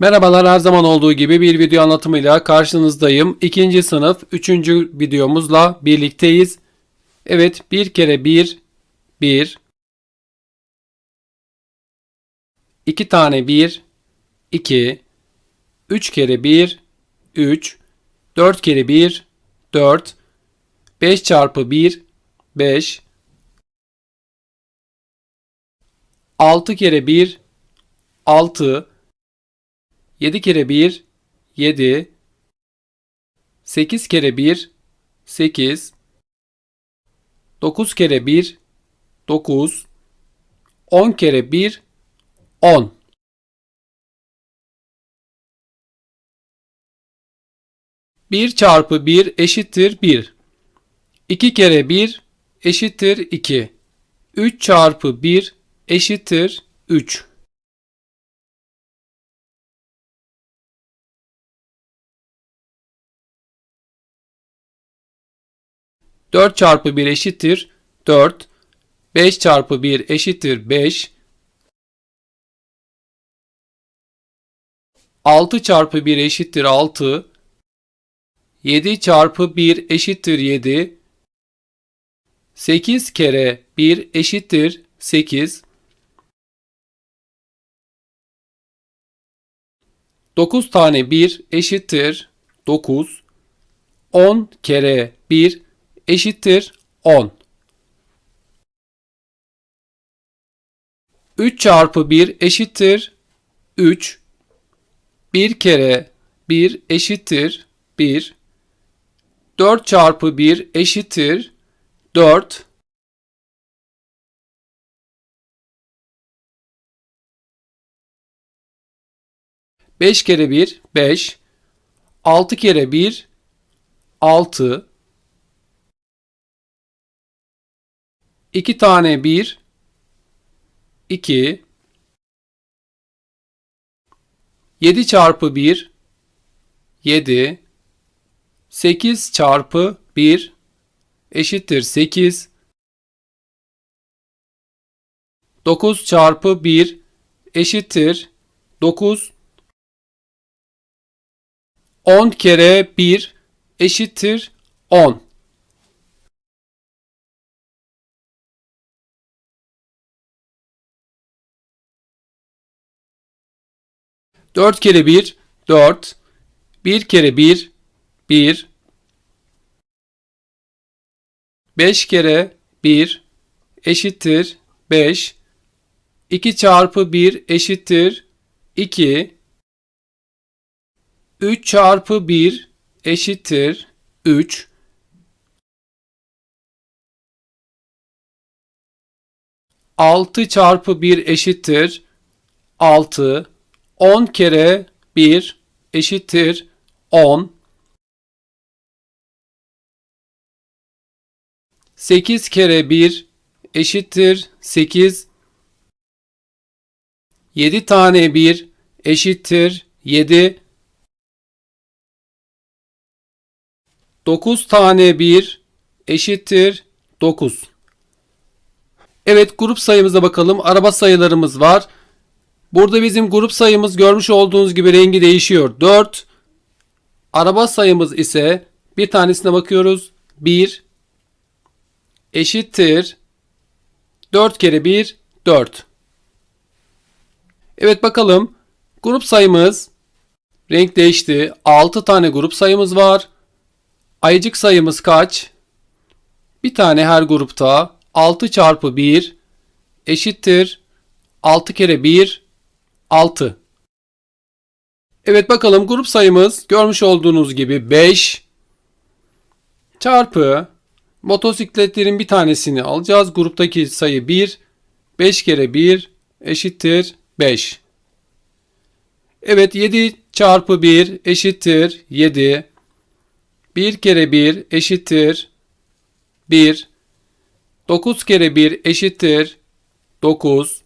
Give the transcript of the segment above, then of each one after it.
Merhabalar her zaman olduğu gibi bir video anlatımıyla karşınızdayım. İkinci sınıf üçüncü videomuzla birlikteyiz. Evet bir kere bir, bir. İki tane bir, iki. Üç kere bir, üç. Dört kere bir, dört. Beş çarpı bir, beş. Altı kere bir, altı. 7 kere 1 7 8 kere 1 8 9 kere 1 9 10 kere 1 10 1 çarpı 1 eşittir 1. 2 kere 1 eşittir 2. 3 çarpı 1 eşittir 3. 4 çarpı 1 eşittir 4. 5 çarpı 1 eşittir 5. 6 çarpı 1 eşittir 6. 7 çarpı 1 eşittir 7. 8 kere 1 eşittir 8. 9 tane 1 eşittir 9. 10 kere 1 eşittir 10. 3 çarpı 1 eşittir 3. 1 kere 1 eşittir 1. 4 çarpı 1 eşittir 4. Beş kere bir beş. Altı kere bir altı. 2 tane 1 2 7 çarpı 1 7 8 çarpı 1 eşittir 8 9 çarpı 1 eşittir 9 10 kere 1 eşittir 10 4 kere 1 4 1 kere 1 1 5 kere 1 eşittir 5 2 çarpı 1 eşittir 2 3 çarpı 1 eşittir 3 6 çarpı 1 eşittir 6 10 kere 1 eşittir 10. 8 kere 1 eşittir 8. 7 tane 1 eşittir 7. 9 tane 1 eşittir 9. Evet grup sayımıza bakalım. Araba sayılarımız var. Burada bizim grup sayımız görmüş olduğunuz gibi rengi değişiyor. 4. Araba sayımız ise bir tanesine bakıyoruz. 1 eşittir 4 kere 1 4. Evet bakalım. Grup sayımız renk değişti. 6 tane grup sayımız var. Ayıcık sayımız kaç? Bir tane her grupta 6 çarpı 1 eşittir 6 kere 1 6. Evet bakalım grup sayımız görmüş olduğunuz gibi 5 çarpı motosikletlerin bir tanesini alacağız. Gruptaki sayı 1. 5 kere 1 eşittir 5. Evet 7 çarpı 1 eşittir 7. 1 kere 1 eşittir 1. 9 kere 1 eşittir 9.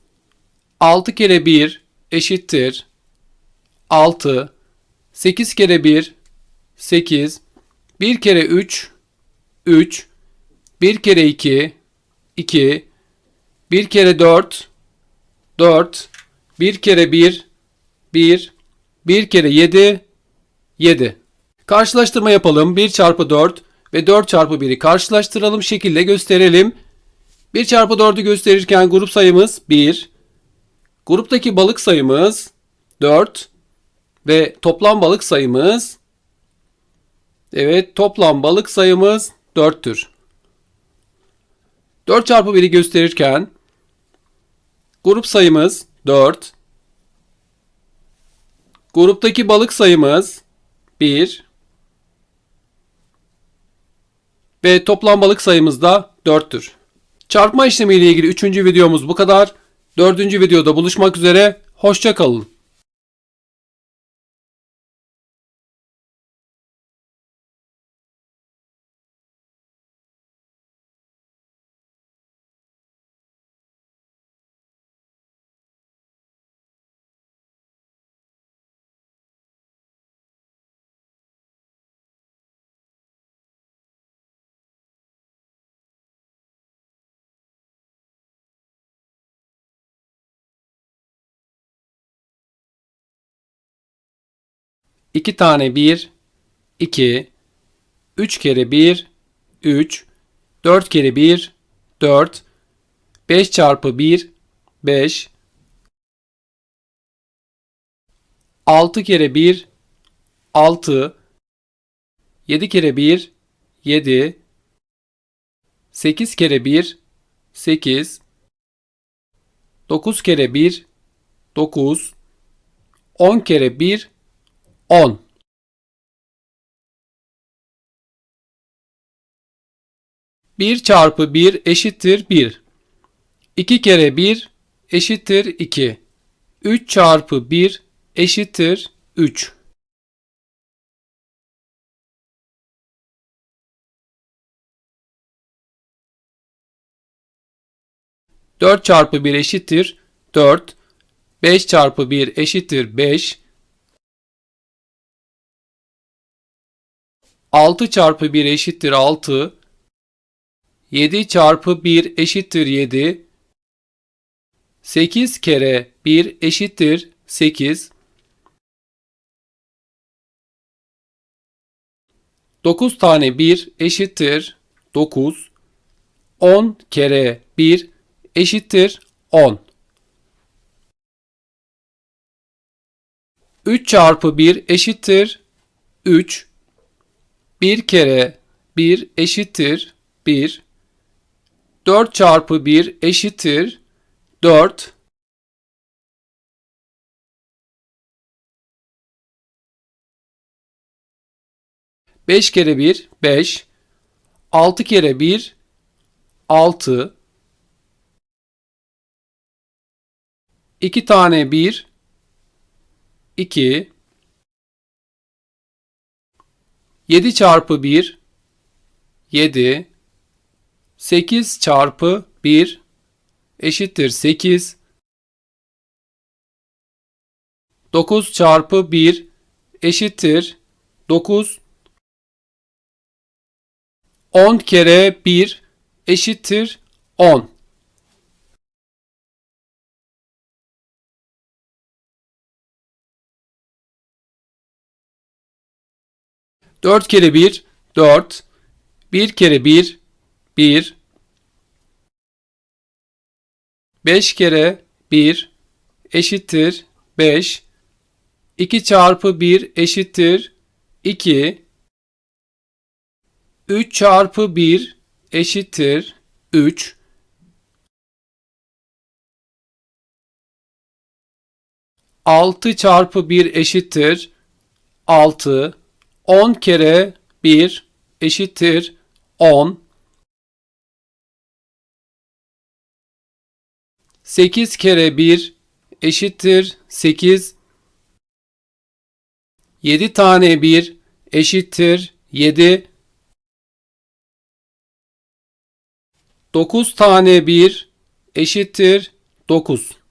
6 kere 1 eşittir 6 8 kere 1 8 1 kere 3 3 1 kere 2 2 1 kere 4 4 1 kere 1 1 1 kere 7 7. Karşılaştırma yapalım. 1 çarpı 4 ve 4 çarpı 1'i karşılaştıralım. Şekilde gösterelim. 1 çarpı 4'ü gösterirken grup sayımız 1. Gruptaki balık sayımız 4. Ve toplam balık sayımız Evet toplam balık sayımız 4'tür. 4 çarpı 1'i gösterirken grup sayımız 4. Gruptaki balık sayımız 1. Ve toplam balık sayımız da 4'tür. Çarpma işlemi ile ilgili 3. videomuz bu kadar. Dördüncü videoda buluşmak üzere. Hoşçakalın. 2 tane 1, 2, 3 kere 1, 3, 4 kere 1, 4, 5 çarpı 1, 5, 6 kere 1, 6, 7 kere 1, 7, 8 kere 1, 8, 9 kere 1, 9, 10 kere 1, on Bir çarpı bir eşittir bir. İki kere bir eşittir iki. Üç çarpı bir eşittir üç. Dört çarpı bir eşittir dört. Beş çarpı bir eşittir beş. 6 çarpı 1 eşittir 6. 7 çarpı 1 eşittir 7. 8 kere 1 eşittir 8. 9 tane 1 eşittir 9. 10 kere 1 eşittir 10. 3 çarpı 1 eşittir 3. 1 kere 1 eşittir 1. 4 çarpı 1 eşittir 4. Beş kere bir beş. Altı kere bir altı. İki tane bir iki. 7 çarpı 1 7 8 çarpı 1 eşittir 8 9 çarpı 1 eşittir 9 10 kere 1 eşittir 10 4 kere 1 4 1 kere 1 1 5 kere 1 eşittir 5 2 çarpı 1 eşittir 2 3 çarpı 1 eşittir 3 6 çarpı 1 eşittir 6 10 kere 1 eşittir 10. 8 kere 1 eşittir 8. 7 tane 1 eşittir 7. 9 tane 1 eşittir 9.